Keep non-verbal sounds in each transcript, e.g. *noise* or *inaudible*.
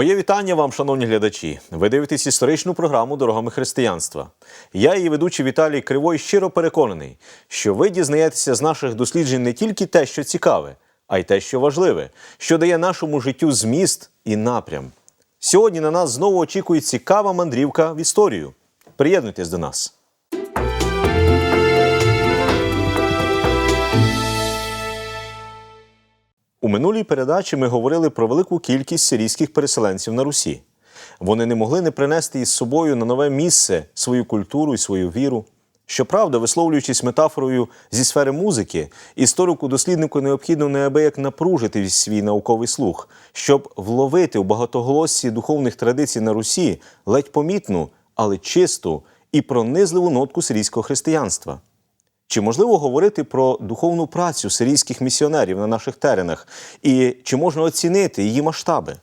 Моє вітання вам, шановні глядачі. Ви дивитесь історичну програму Дорогами християнства. Я, її ведучий Віталій Кривой, щиро переконаний, що ви дізнаєтеся з наших досліджень не тільки те, що цікаве, а й те, що важливе, що дає нашому життю зміст і напрям. Сьогодні на нас знову очікує цікава мандрівка в історію. Приєднуйтесь до нас. У минулій передачі ми говорили про велику кількість сирійських переселенців на Русі. Вони не могли не принести із собою на нове місце свою культуру і свою віру. Щоправда, висловлюючись метафорою зі сфери музики, історику-досліднику необхідно неабияк напружити свій науковий слух, щоб вловити у багатоголоссі духовних традицій на Русі ледь помітну, але чисту і пронизливу нотку сирійського християнства. Чи можливо говорити про духовну працю сирійських місіонерів на наших теренах? І чи можна оцінити її масштаби?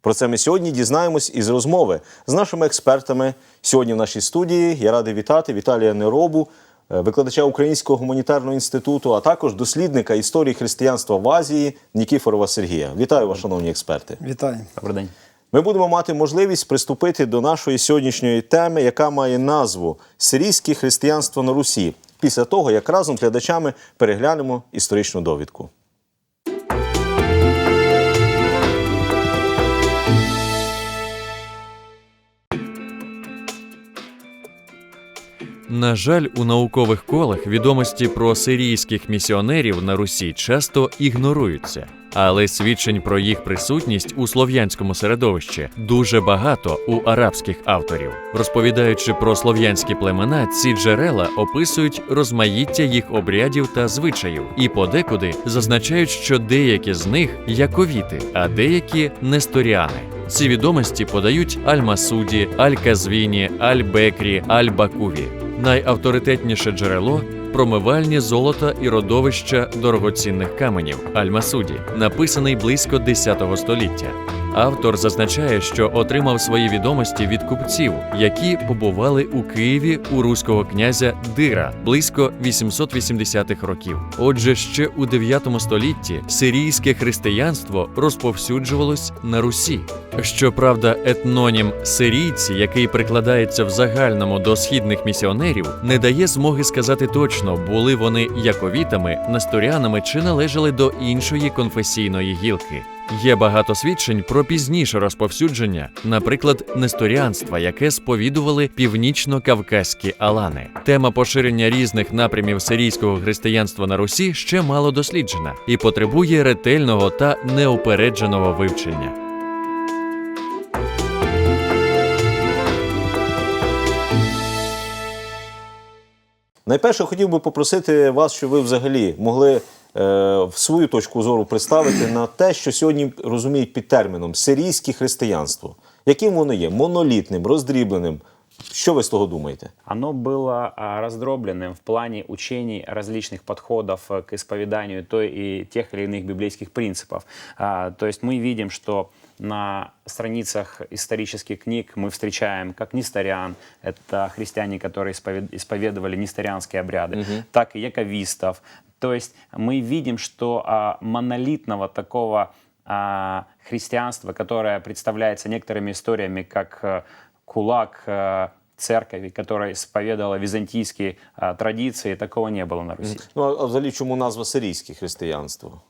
Про це ми сьогодні дізнаємось із розмови з нашими експертами. Сьогодні в нашій студії я радий вітати Віталія Неробу, е, викладача Українського гуманітарного інституту, а також дослідника історії християнства в Азії Нікіфорова Сергія. Вітаю вас, шановні експерти. Вітаю. Добрий день. Ми будемо мати можливість приступити до нашої сьогоднішньої теми, яка має назву Сирійське християнство на Русі. Після того, як разом з глядачами переглянемо історичну довідку. На жаль, у наукових колах відомості про сирійських місіонерів на Русі часто ігноруються, але свідчень про їх присутність у слов'янському середовищі дуже багато у арабських авторів. Розповідаючи про слов'янські племена, ці джерела описують розмаїття їх обрядів та звичаїв, і подекуди зазначають, що деякі з них яковіти, а деякі несторіани. Ці відомості подають Аль-Масуді, Аль-Казвіні, Аль-Бекрі, Аль-Бакуві. Найавторитетніше джерело промивальні золота і родовища дорогоцінних каменів Аль-Масуді, написаний близько 10 століття. Автор зазначає, що отримав свої відомості від купців, які побували у Києві у руського князя Дира близько 880-х років. Отже, ще у 9 столітті сирійське християнство розповсюджувалось на Русі. Щоправда, етнонім сирійці, який прикладається в загальному до східних місіонерів, не дає змоги сказати точно, були вони яковітами, насторянами чи належали до іншої конфесійної гілки. Є багато свідчень про пізніше розповсюдження, наприклад, несторіанства, яке сповідували північно-кавказькі алани. Тема поширення різних напрямів сирійського християнства на Русі ще мало досліджена і потребує ретельного та неупередженого вивчення. Найперше хотів би попросити вас, щоб ви взагалі могли в свою точку зору представити на те, що сьогодні розуміють під терміном сирійське християнство. Яким воно є? Монолітним, роздрібленим. Що ви з того думаєте? Оно было а, раздробленным в плане учений различных подходов э, к исповеданию той и тех или иных библейских принципов. А, То есть мы видим, что на страницах исторических книг мы встречаем как нестариан, это христиане, которые исповед- исповедовали нестарианские обряды, так и яковистов. То есть мы видим, что а, монолитного такого а, христианства, которое представляется некоторыми историями как э, кулак э, церкови, которая исповедовала византийские а, традиции, такого не было на Руси. Ну, а а взагалі, чому назва сирійське християнство?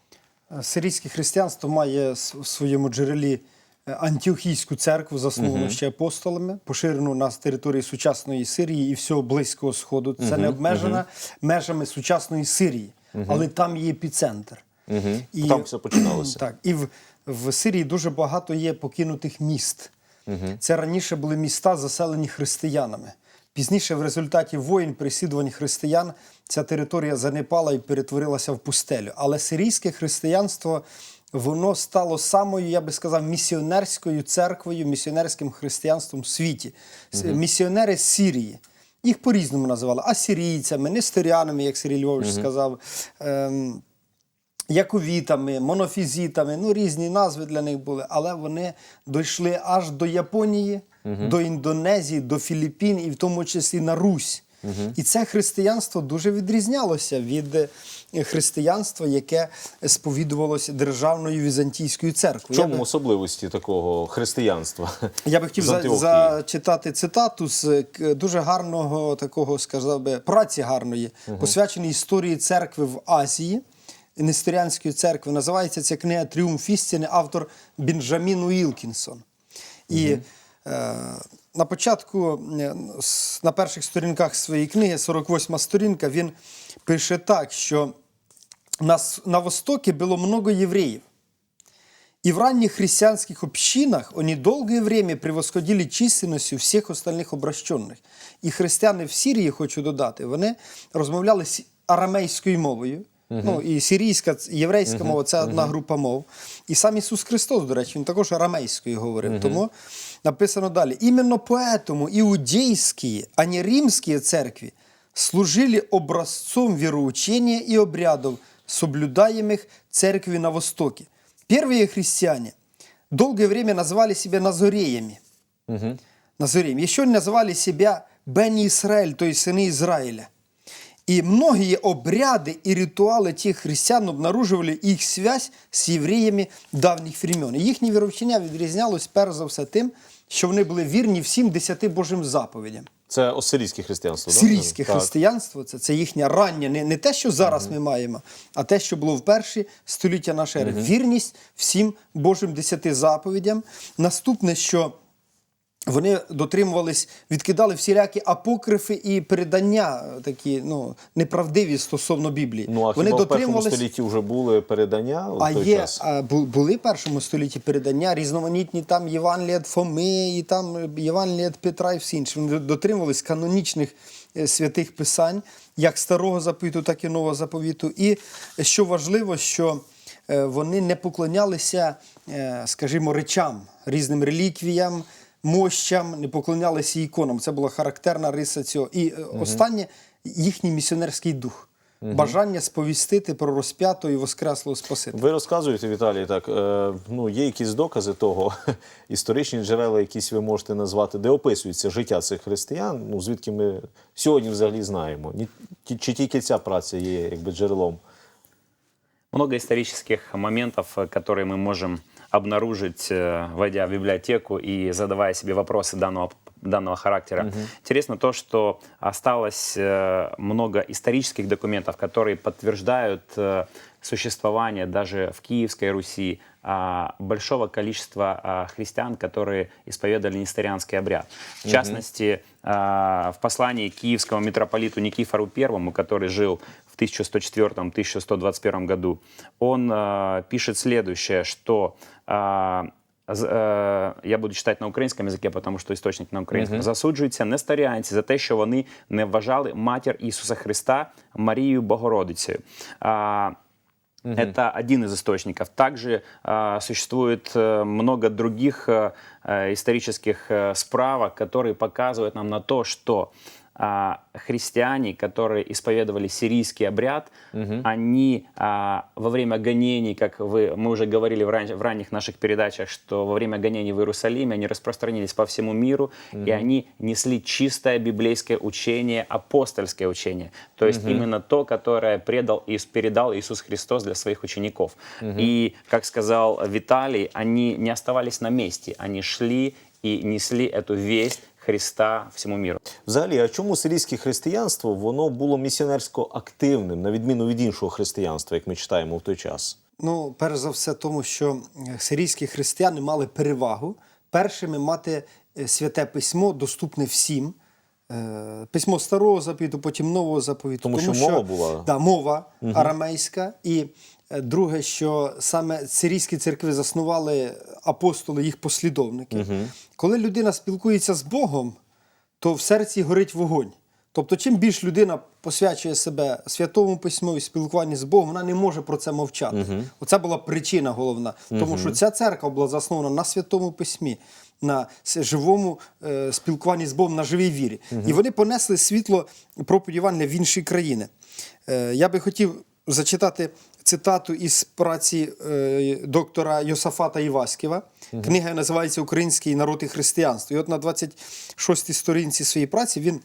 Сирійське християнство має с- в своєму джерелі е, антіохійську церкву, засновану ще апостолами, поширену на території сучасної Сирії і всього Близького Сходу. Це не обмежено межами сучасної Сирії, але там є епіцентр. І, Там все починалося. *clears throat* Так, і в, в Сирії дуже багато є покинутих міст. Це раніше були міста, заселені християнами. Пізніше, в результаті воїн, переслідувань християн, ця територія занепала і перетворилася в пустелю. Але сирійське християнство воно стало самою, я би сказав, місіонерською церквою, місіонерським християнством в світі. С- Місіонери з Сирії. Їх по-різному називали. Асірійцями, несторіанами, як Сергій Львович сказав. Ем, яковітами, монофізітами, ну різні назви для них були, але вони дійшли аж до Японії, до Індонезії, до Філіппін і в тому числі на Русь. І це християнство дуже відрізнялося від християнства, яке сповідувалося державною візантійською церквою. Я чому би- особливості такого християнства? я би хотів за, зачитати цитату з е, дуже гарного такого, сказав би, праці гарної, посвяченої історії церкви в Азії, Несторіанської церкви. Називається ця книга Тріумф істини, автор Бенджамін Уілкінсон. І е, на початку, е, на перших сторінках своєї книги, 48 сторінка, він пише так, що на, на Востоке было много евреев. И в ранних христианских общинах они долгое время превосходили численностью всіх остальних обращених. І християни в Сирії, хочу додати, вони розмовляли арамейською мовою. Ну, і сирійська, єврейська мова це одна група мов. І сам Ісус Христос, до речі, він також арамейською говорив. Тому написано далі: іменно поэтому иудейские, а не римские церкви служили образцом вероучения и обрядов, соблюдаемых церковью на Востоке. Первые христиане долгое время называли себя назореями. Назореями. Еще они называли себя Бен Израиль, то есть сыны Израиля. И многие обряды и ритуалы тех христиан обнаруживали их связь з євреями давніх времен. І їхнє віровчення відрізнялось перш за все тим, що вони були вірні всім десяти Божим заповідям. Це осирійське християнство? Сирійське Так. християнство це, це їхнє раннє, не, не те, що зараз ми маємо, а те, що було в перші століття нашої ери. Вірність всім Божим десяти заповідям. Наступне, що вони дотримувались, відкидали всілякі апокрифи і передання е, такі ну, неправдиві стосовно Біблії. Ну а вони хіба в першому столітті вже були передання а той є час? а, бу- були в першому столітті передання, різноманітні там Євангелія Фоми, і там е, Євангелія Петра і всі інші. Вони дотримувались канонічних е, святих писань, як старого заповіту, так і нового заповіту. І що важливо, що вони не поклонялися, скажімо, речам, різним реліквіям Мощам, не поклонялися іконам. Це була характерна риса цього. І е, останнє їхній місіонерський дух. Бажання сповістити про розп'ятого і воскреслого Спасителя. Ви розказуєте, Віталій, так е, ну є якісь докази того, *laughs* історичні джерела, якісь ви можете назвати, де описується життя цих християн. Ну звідки ми сьогодні взагалі знаємо? Ні, ті- чи тільки ця праця є якби джерелом? Много исторических моментов, э, которые мы можем Обнаружить, э, войдя в библиотеку и задавая себе вопросы данного, данного характера. Интересно то, что осталось э, много исторических документов, которые подтверждают э, существование даже в Киевской Руси большого количества христиан, которые исповедовали несторианский обряд. В частности, в послании киевскому митрополиту Никифору I, который жил в 1104-1121 году, он пишет следующее, что я буду читати на українському язикі, тому що істочник на українському. Засуджуються несторіанці за те, що вони не вважали матір Ісуса Христа Марією Богородицею. А, Это один из источников. Также а, существует э, много других э, э, исторических э, справок, которые показывают нам на то, что а, христиане, которые исповедовали сирийский обряд, они а, во время гонений, как вы, мы уже говорили в, ран- в ранних наших передачах, что во время гонений в Иерусалиме они распространились по всему миру, и они несли чистое библейское учение, апостольское учение. То есть именно то, которое предал и передал Иисус Христос для своих учеников. И, как сказал Виталий, они не оставались на месте, они шли и несли эту весть Христа всему миру. Взагалі, а чому сирійське християнство воно було місіонерсько активним, на відміну від іншого християнства, як ми читаємо в той час? Ну, перш за все, тому що е, сирійські християни мали перевагу першими мати е, святе письмо, доступне всім. Е, Письмо старого заповіту, потім нового заповіту. Тому що мова була- Да, мова арамейська. І друге, що саме сирійські церкви заснували апостоли, їх послідовники. Коли людина спілкується з Богом, то в серці горить вогонь. Тобто, чим більш людина посвячує себе святому письму і спілкуванні з Богом, вона не може про це мовчати. Оце була причина головна. Тому що ця церква була заснована на святому письмі, на живому е, спілкуванні з Богом, на живій вірі. І вони понесли світло проповіді Євангелія в інші країни. Е, я би хотів зачитати цитату із праці е, доктора Йосафата Іваськіва. Книга називається Український народ і християнство. І от на 26-й сторінці своєї праці він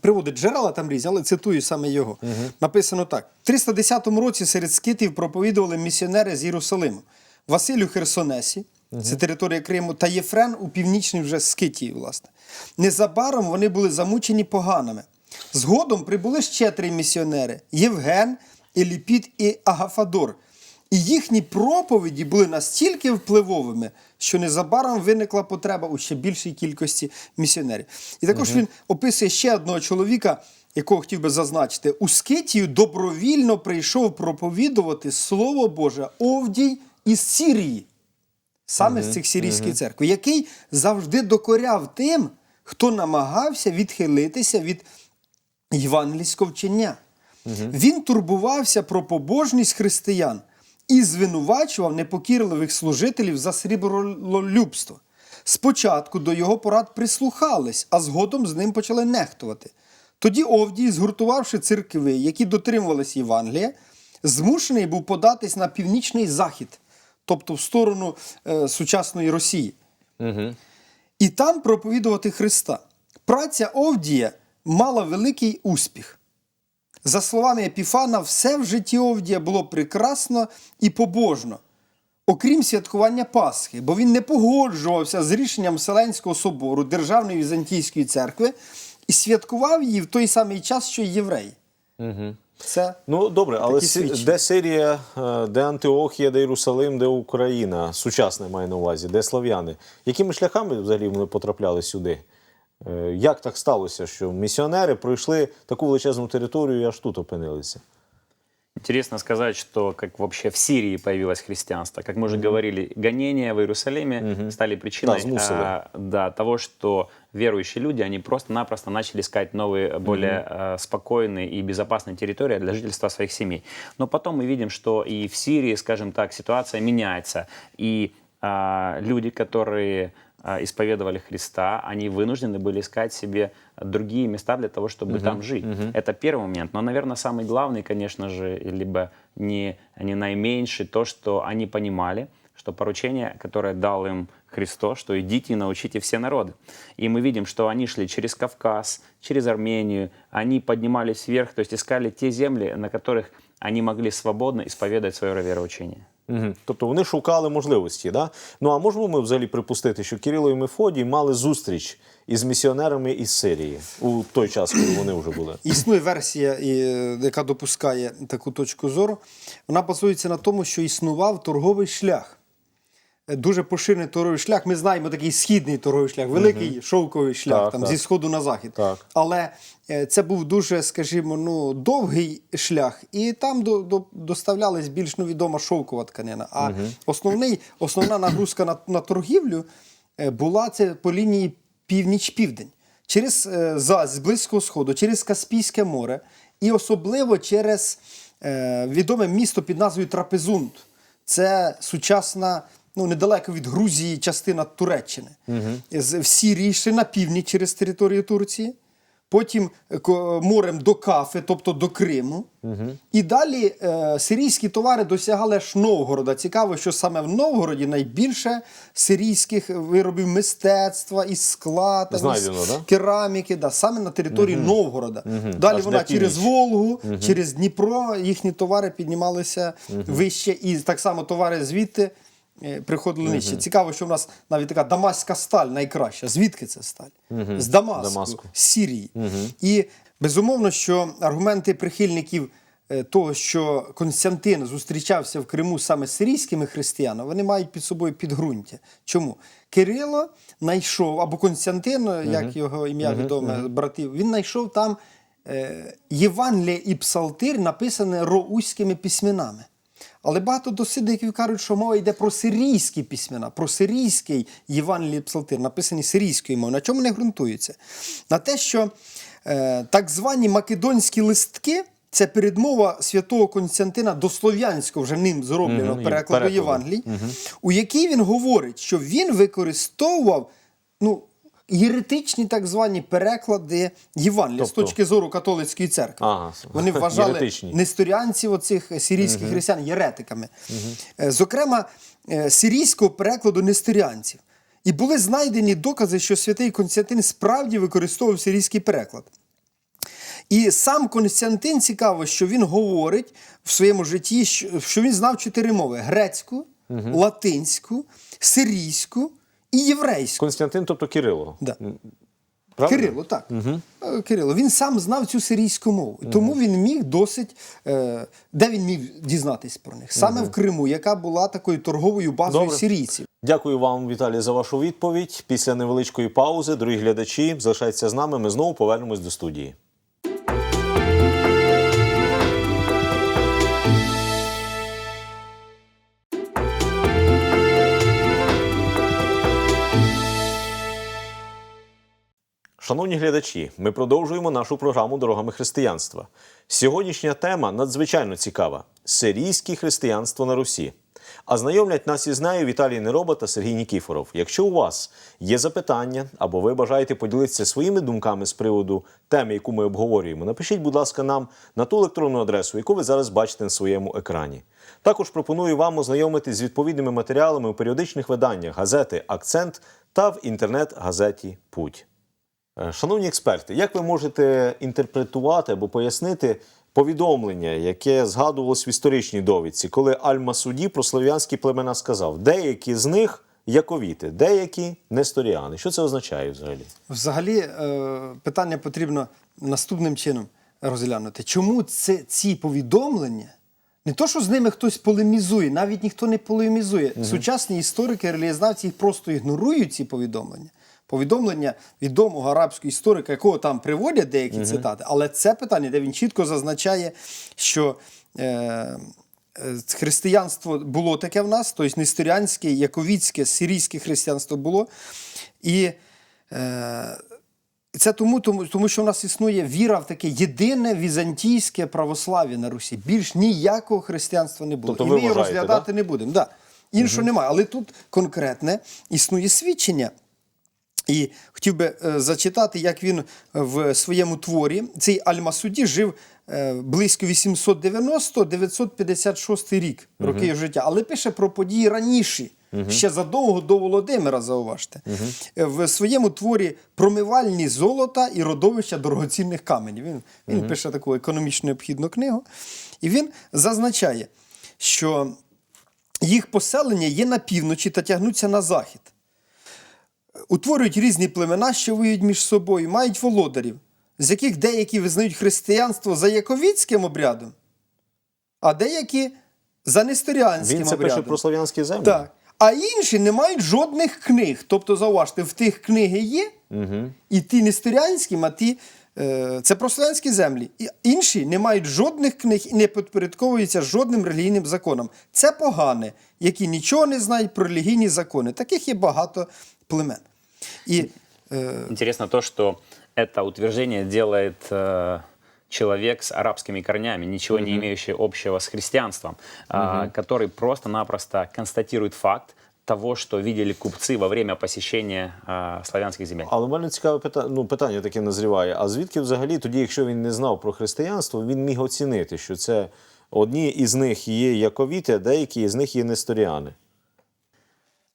приводить джерела там різні, але цитую саме його. Написано так: в 310 році серед скитів проповідували місіонери з Єрусалиму. Василь у Херсонесі, це територія Криму, та Єфрен у північній вже Скитії, власне. Незабаром вони були замучені поганими. Згодом прибули ще три місіонери: Євген, Еліпід і Агафадор. І їхні проповіді були настільки впливовими, що незабаром виникла потреба у ще більшій кількості місіонерів. І також він описує ще одного чоловіка, якого хотів би зазначити. У Скитію добровільно прийшов проповідувати Слово Боже Овдій із Сірії, саме з цих сирійських церкв, який завжди докоряв тим, хто намагався відхилитися від євангельського вчення. Він турбувався про побожність християн і звинувачував непокірливих служителів за сріблолюбство. Спочатку до його порад прислухались, а згодом з ним почали нехтувати. Тоді Овдій, згуртувавши церкви, які дотримувались Євангелія, змушений був податись на північний захід, тобто в сторону е, сучасної Росії і там проповідувати Христа. Праця Овдія мала великий успіх. За словами Епіфана, все в житті Овдія було прекрасно і побожно, окрім святкування Пасхи, бо він не погоджувався з рішенням Вселенського собору Державної Візантійської церкви і святкував її в той самий час, що й євреї. Це Ну добре, але свідчення. де Сирія, е, де Антиохія, де Єрусалим, де Україна, сучасне маю на увазі, де слав'яни? Якими шляхами взагалі вони потрапляли сюди? Е, Як так сталося, що місіонери пройшли таку величезну територію і аж тут опинилися? Интересно сказать, что как вообще в Сирии появилось христианство. Как мы уже говорили, гонения в Иерусалиме стали причиной Да, змусили. а, да, того, что верующие люди, они просто-напросто начали искать новые, более а, спокойные и безопасные территории для жительства своих семей. Но потом мы видим, что и в Сирии, скажем так, ситуация меняется. И а, люди, которые а, исповедовали Христа, они вынуждены были искать себе другие места для того, чтобы там жить. Это первый момент. Но, наверное, самый главный, конечно же, либо не, не наименьший, то, что они понимали, что поручение, которое дал им Христос, что идите и научите все народы. И мы видим, что они шли через Кавказ, через Армению, они поднимались вверх, то есть искали те земли, на которых они могли свободно исповедовать свое вероучение. Угу. Тобто вони шукали можливості. Да? Ну а можемо ми взагалі припустити, що Кирило і Мефодій мали зустріч із місіонерами із Сирії у той час, коли вони вже були. Існує версія, е, яка допускає таку точку зору. Вона базується на тому, що існував торговий шлях. Е, Дуже поширений торговий шлях. Ми знаємо такий східний торговий шлях, великий шовковий шлях Так, там, так. зі сходу на захід. Так. Але е, це був дуже, скажімо, ну, довгий шлях, і там до, до, доставлялась більш ну, відома шовкова тканина. А основний, основна нагрузка на, на торгівлю е, була це по лінії північ-південь. Через за, з Близького Сходу, через Каспійське море і особливо через е, відоме місто під назвою Трапезунд. Це сучасна, ну недалеко від Грузії, частина Туреччини. З, в Сірії йшли на північ через територію Турції. Потім е, морем до Кафи, тобто до Криму. І далі е, сирійські товари досягали аж Новгорода. Цікаво, що саме в Новгороді найбільше сирійських виробів мистецтва і скла, там, Знайдено, із да? кераміки, да, саме на території Новгорода. Далі Аж вона через. Волгу, через Дніпро їхні товари піднімалися вище, і так само товари звідти е, приходили нижче. Цікаво, що в нас навіть така дамаська сталь найкраща. Звідки це сталь? З Дамаску, Дамаску. з Сірії. І безумовно, що аргументи прихильників е, того, що Константин зустрічався в Криму саме з сирійськими християнами, вони мають під собою підґрунтя. Чому? Кирило знайшов, або Константин, як його ім'я відоме братів, він знайшов там е, Євангеліє і Псалтир, написане роуськими письменами. Але багато дослідників кажуть, що мова йде про сирійські письмена, про сирійський Євангелій Псалтир, написані сирійською мовою. На чому вони ґрунтуються? На те, що е, так звані македонські листки це передмова святого Константина до слов'янського, вже ним зробленого Мгм, і перекладу. Євангелій, у якій він говорить, що він використовував ну, єретичні так звані переклади Євангелія з Тобто? точки зору католицької церкви. Ага. Вони вважали Єретичні. несторіанців, оцих сирійських християн, єретиками. Е, Зокрема, е, сирійського перекладу несторіанців. І були знайдені докази, що святий Константин справді використовував сирійський переклад. І сам Константин цікаво, що він говорить в своєму житті, що, він знав чотири мови: грецьку, латинську, сирійську і єврейську. Константин, тобто Кирило. Да. Правильно? Кирило, так. Е, Кирило. Він сам знав цю сирійську мову. Тому він міг досить. Е, де він міг дізнатись про них? Саме в Криму, яка була такою торговою базою Добре. сирійців. Дякую вам, Віталій, за вашу відповідь. Після невеличкої паузи, дорогі глядачі, залишайтеся з нами. Ми знову повернемось до студії. Шановні глядачі, ми продовжуємо нашу програму Дорогами християнства. Сьогоднішня тема надзвичайно цікава: сирійське християнство на Русі. А знайомлять нас із нею Віталій Нероба та Сергій Нікіфоров. Якщо у вас є запитання або ви бажаєте поділитися своїми думками з приводу теми, яку ми обговорюємо, напишіть, будь ласка, нам на ту електронну адресу, яку ви зараз бачите на своєму екрані. Також пропоную вам ознайомитись з відповідними матеріалами у періодичних виданнях газети Акцент та в інтернет-газеті Путь. Е, Шановні експерти, як ви можете інтерпретувати або пояснити повідомлення, яке згадувалось в історичній довідці, коли Аль-Масуді про слов'янські племена сказав, деякі з них яковіти, деякі несторіани. Що це означає взагалі? Взагалі, е, питання потрібно наступним чином розглянути. Чому це, ці повідомлення? Не то, що з ними хтось полемізує, навіть ніхто не полемізує. Сучасні історики, релігієзнавці їх просто ігнорують ці повідомлення. Повідомлення відомого арабського історика, якого там приводять деякі цитати, але це питання, де він чітко зазначає, що е, е, християнство було таке в нас, тобто несторіанське, яковіцьке, сирійське християнство було. І е, це тому, тому, тому, що в нас існує віра в таке єдине візантійське православ'я на Русі. Більш ніякого християнства не було. Тобто І ми його розглядати не будемо. Да. Іншого немає. Але тут конкретне існує свідчення. І хотів би е, зачитати, як він в своєму творі, цей Аль-Масуді жив е, близько 890-956 рік роки його життя, але пише про події раніші, ще задовго до Володимира, зауважте, Е, в своєму творі промивальні золота і родовища дорогоцінних каменів. Він, він пише таку економічно необхідну книгу. І він зазначає, що їх поселення є на півночі та тягнуться на захід утворюють різні племена, що воюють між собою, мають володарів, з яких деякі визнають християнство за яковіцьким обрядом, а деякі за несторіанським Він це обрядом. пише про слов'янські землі? Так. А інші не мають жодних книг. Тобто, зауважте, в тих книги є, і ті несторіанські, а ті. е, Це про слов'янські землі. І інші не мають жодних книг і не підпорядковуються жодним релігійним законам. Це погане, які нічого не знають про релігійні закони. Таких є багато племен. І е, Интересно то, что это утверждение делает э, человек с арабскими корнями, ничего не имеющий общего с христианством, а, который просто-напросто констатирует факт того, что видели купцы во время посещения а, славянских земель. Але в мене цікаве питання, ну, питання таке назріває. А звідки взагалі тоді, якщо він не знав про християнство, він міг оцінити, що це одні із них є яковіти, а деякі з них є несторіани?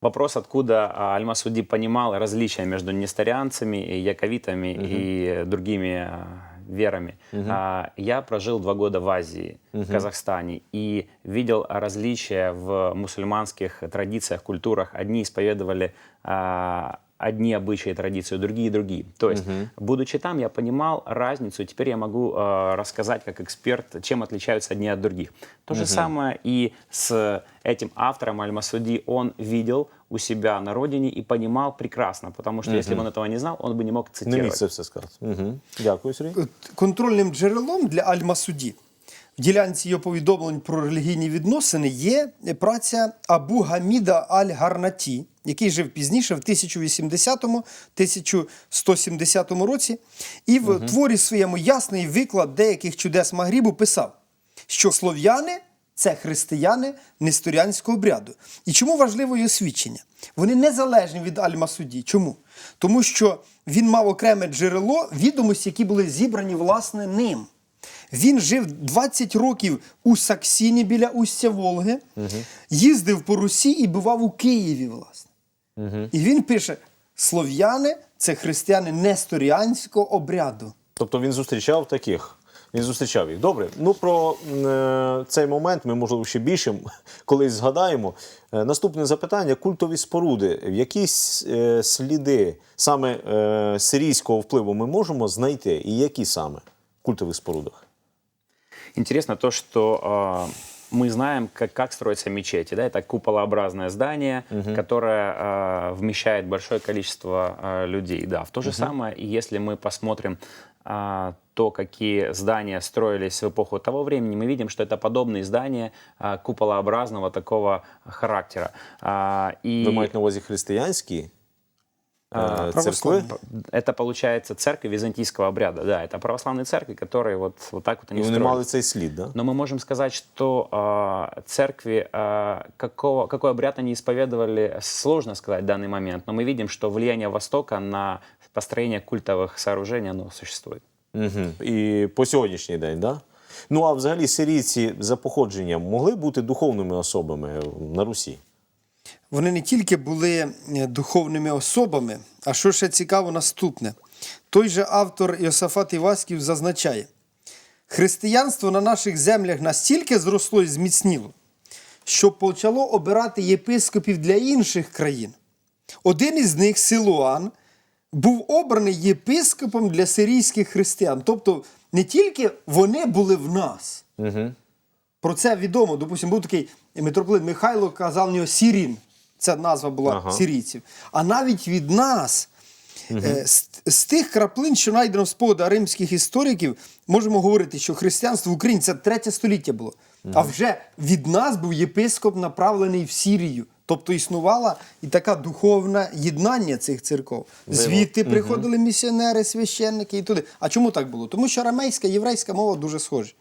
Вопрос, откуда а, Аль-Масуди понимал различия между несторианцами, и яковитами и другими а, верами. А, Я прожил два года в Азии, в Казахстане, и видел различия в мусульманских традициях, культурах. Одни исповедовали одни обычаи и традиции, другие другие. То есть, будучи там, я понимал разницу, и теперь я могу э, рассказать как эксперт, чем отличаются одни от других. То же самое и с этим автором Аль-Масуди. Он видел у себя на родине и понимал прекрасно, потому что если бы он этого не знал, он бы не мог Не цитировать. міг це все сказати. Угу. Дякую, Сергій. От контрольним джерелом для Аль-Масуді в ділянці його повідомлень про релігійні відносини є праця Абу Гаміда Аль-Гарнаті, який жив пізніше в 1080-1170 році, і в творі своєму ясний виклад деяких чудес Магрібу писав, що слов'яни це християни несторіанського обряду. І чому важливо його свідчення? Вони незалежні від Аль-Масуді. Чому? Тому що він мав окреме джерело відомості, які були зібрані власне ним. Він жив 20 років у Саксіні біля устя Волги, їздив по Русі і бував у Києві, власне. І він пише: слов'яни це християни несторіанського обряду. Тобто він зустрічав таких. Він зустрічав їх. Добре. Ну про е, цей момент ми, можливо, ще більше *laughs* колись згадаємо. Е, наступне запитання: культові споруди. Якісь е, сліди саме е, сирійського впливу ми можемо знайти? І які саме в культових спорудах? Интересно то, что э, мы знаем, как, как строятся мечети. Да? Это куполообразное здание, которое э, вмещает большое количество э, людей. Да. В то же самое, и если мы посмотрим э, то, какие здания строились в эпоху того времени, мы видим, что это подобные здания э, куполообразного такого характера. А, и... Ви маєте на увазі християнські е, церкви? православні. Это получается церковь византийского обряда, да, это православные церкви, которые вот, вот так вот І они вони строились. мали цей слід, да? Но мы можем сказать, что э, церкви, э, какого, какой обряд они исповедовали, сложно сказать в данный момент. Но мы видим, что влияние Востока на построение культовых сооружений, оно существует. Угу. І по сьогоднішній день, да? Ну а взагалі сирійці за походженням могли бути духовними особами на Русі? Вони не тільки були е, духовними особами, а що ще цікаво наступне. Той же автор Йосафат Іваськів зазначає, християнство на наших землях настільки зросло і зміцніло, що почало обирати єпископів для інших країн. Один із них, Силуан, був обраний єпископом для сирійських християн. Тобто не тільки вони були в нас. Угу. Про це відомо. Допустимо, був такий митрополит Михайло, казав нього Сірін. Це назва була Ага. сирійців. А навіть від нас, е, з, з тих краплин, що знайдено в спогадах римських істориків, можемо говорити, що християнство в Україні це третє століття було. А вже від нас був єпископ направлений в Сірію. Тобто існувала і така духовне єднання цих церков. Звідти приходили місіонери, священники і туди. А чому так було? Тому що арамейська, єврейська мова дуже схожі.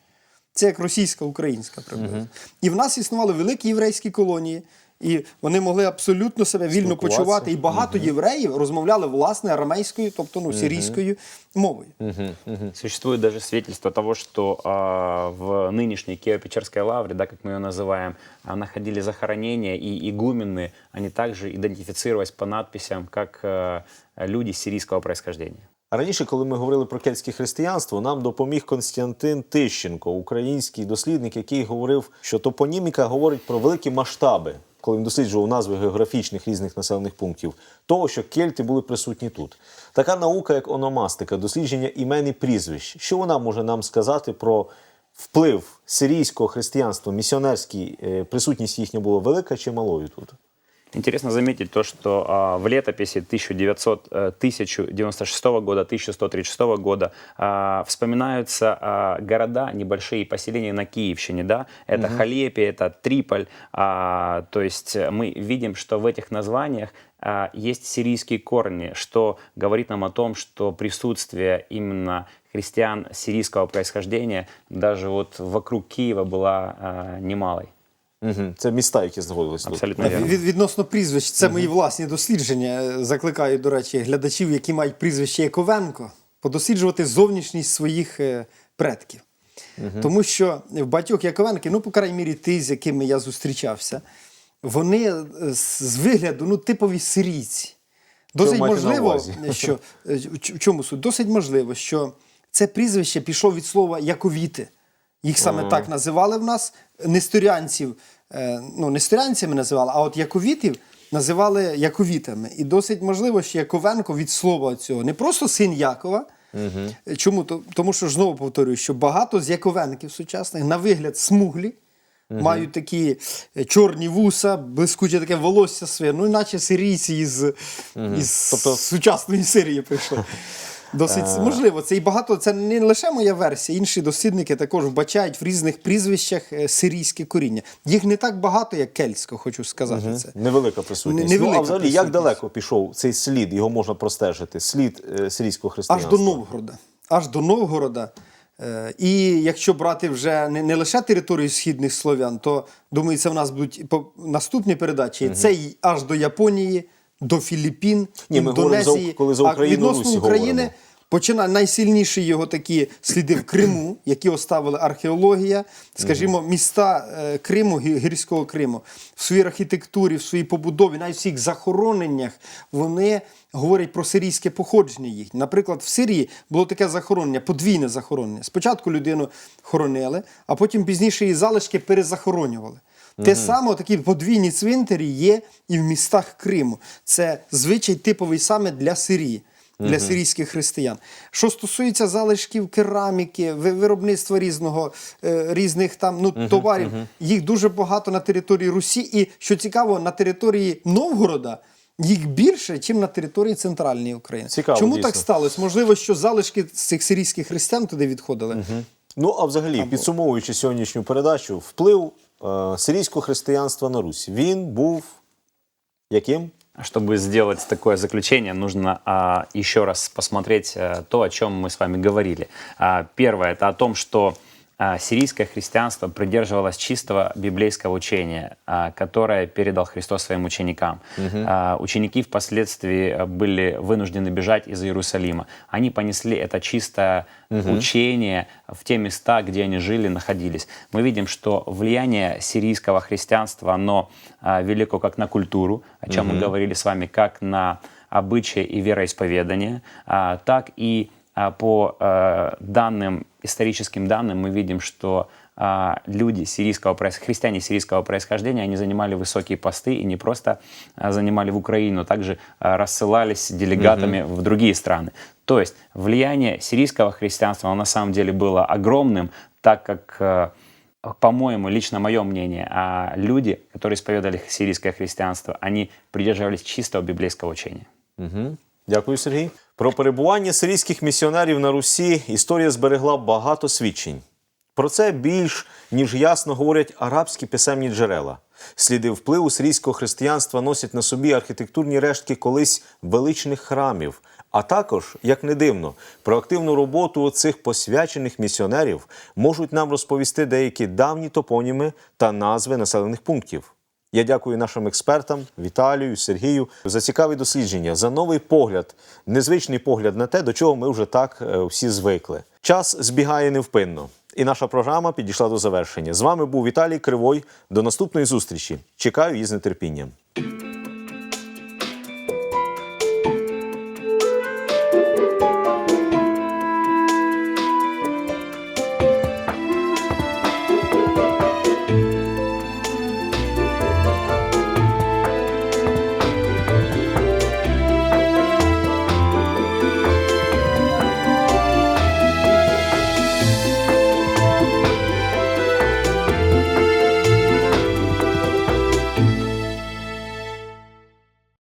Це як російська, українська приблизно. І в нас існували великі єврейські колонії, і вони могли абсолютно себе вільно Спілкуватися. почувати. І багато євреїв розмовляли власне арамейською, тобто ну, сирійською мовою. Существует даже свидетельство того, что а, в нынешней Киево-Печерской лавре, да, как мы ее называем, а, находили захоронения, и игумены, они также идентифицировались по надписям как а, люди сирийского происхождения. А раніше, коли ми говорили про кельтське християнство, нам допоміг Константин Тищенко, український дослідник, який говорив, що топоніміка говорить про великі масштаби, коли він досліджував назви географічних різних населених пунктів, того, що кельти були присутні тут. Така наука, як ономастика, дослідження імен і прізвищ. Що вона може нам сказати про вплив сирійського християнства, місіонерський, е, присутність їхня була велика чи малою тут? Интересно заметить то, что а, в летописи 1900, э, 1096 года, 1136 года а, вспоминаются а, города, небольшие поселения на Киевщине, да, это Халепи, это Триполь, а, то есть э, мы видим, что в этих названиях а, есть сирийские корни, что говорит нам о том, что присутствие именно христиан сирийского происхождения даже вот вокруг Киева была а, немалой. Угу. Це міста, які знаходилися тут. Абсолютно верно. Від, відносно прізвищ, це мої власні дослідження. Закликаю, до речі, глядачів, які мають прізвище Яковенко, подосліджувати зовнішність своїх е, предків. Тому що в багатьох Яковенки, ну, по крайній мірі, ті, з якими я зустрічався, вони е, з вигляду ну, типові сирійці. Досить маєте можливо, що е, в чому суть? Досить можливо, що це прізвище пішло від слова яковіти. Їх саме так називали в нас. Несторянців, е, ну, несторянцями називали, а от яковітів називали яковітами. І досить можливо, що Яковенко від слова цього не просто син Якова. Чому? Тому що знову повторюю, що багато з Яковенків сучасних на вигляд смуглі. Мають такі е, чорні вуса, блискуче таке волосся своє, ну іначе сирійці із, із Тобто- сучасної Сирії прийшли. *laughs* Досить можливо. Це і багато, це не лише моя версія. Інші дослідники також вбачають в різних прізвищах е, сирійське коріння. Їх не так багато, як кельтського, хочу сказати це. Невелика присутність. Невелика ну, а взагалі, як далеко пішов цей слід, його можна простежити, слід е, сирійського Аж до Новгорода. Аж до Новгорода. Е, І якщо брати вже не, не лише територію східних слов'ян, то думаю, це в нас будуть по- наступні передачі. Це й аж до Японії, до Філіппін, Ні, ми говоримо за- Індонезії. коли за а відносно Русі України, говоримо. Почина найсильніші його такі сліди в Криму, які оставили археологія, скажімо, міста е, Криму, гірського Криму, в своїй архітектурі, в своїй побудові, навіть в своїх захороненнях, вони говорять про сирійське походження їх. Наприклад, в Сирії було таке захоронення, подвійне захоронення. Спочатку людину хоронили, а потім пізніше її залишки перезахоронювали. Те саме, такі подвійні цвинтарі є і в містах Криму. Це звичай типовий саме для Сирії. Для сирійських християн. Що стосується залишків кераміки, виробництва різного, е, різних там ну, товарів, їх дуже багато на території Русі, і що цікаво, на території Новгорода їх більше, ніж на території центральної України. Цікаво, Чому дійсно. так сталося? Можливо, що залишки цих сирійських християн туди відходили. Ну а взагалі, підсумовуючи сьогоднішню передачу, вплив е, сирійського християнства на Русь, він був яким? Чтобы сделать такое заключение, нужно а, еще раз посмотреть а, то, о чем мы с вами говорили. А, первое это о том, что а, сирийское христианство придерживалось чистого библейского учения, а, которое передал Христос своим ученикам. А, ученики впоследствии а, были вынуждены бежать из Иерусалима. Они понесли это чистое учение в те места, где они жили, находились. Мы видим, что влияние сирийского христианства, оно а, велико как на культуру, о чем мы говорили с вами, как на обычаи и вероисповедание, а, так и а, по э, данным, историческим данным мы видим, что а, люди сирийского, проис- христиане сирийского происхождения, они занимали высокие посты и не просто а, занимали в Украину, а также а, рассылались делегатами в другие страны. То есть влияние сирийского христианства, оно на самом деле было огромным, так как э, по-моему, лично мое мнение, а люди, которые исповедовали сирийское христианство, они придерживались чистого библейского учения. Угу. Дякую, Сергій. Про перебування сирійських місіонерів на Русі історія зберегла багато свідчень. Про це більш ніж ясно говорять арабські писемні джерела. Сліди впливу сирійського християнства носять на собі архітектурні рештки колись величних храмів. А також, як не дивно, про активну роботу цих посвячених місіонерів можуть нам розповісти деякі давні топоніми та назви населених пунктів. Я дякую нашим експертам Віталію, Сергію за цікаві дослідження, за новий погляд, незвичний погляд на те, до чого ми вже так е, всі звикли. Час збігає невпинно, і наша програма підійшла до завершення. З вами був Віталій Кривой. До наступної зустрічі. Чекаю її з нетерпінням.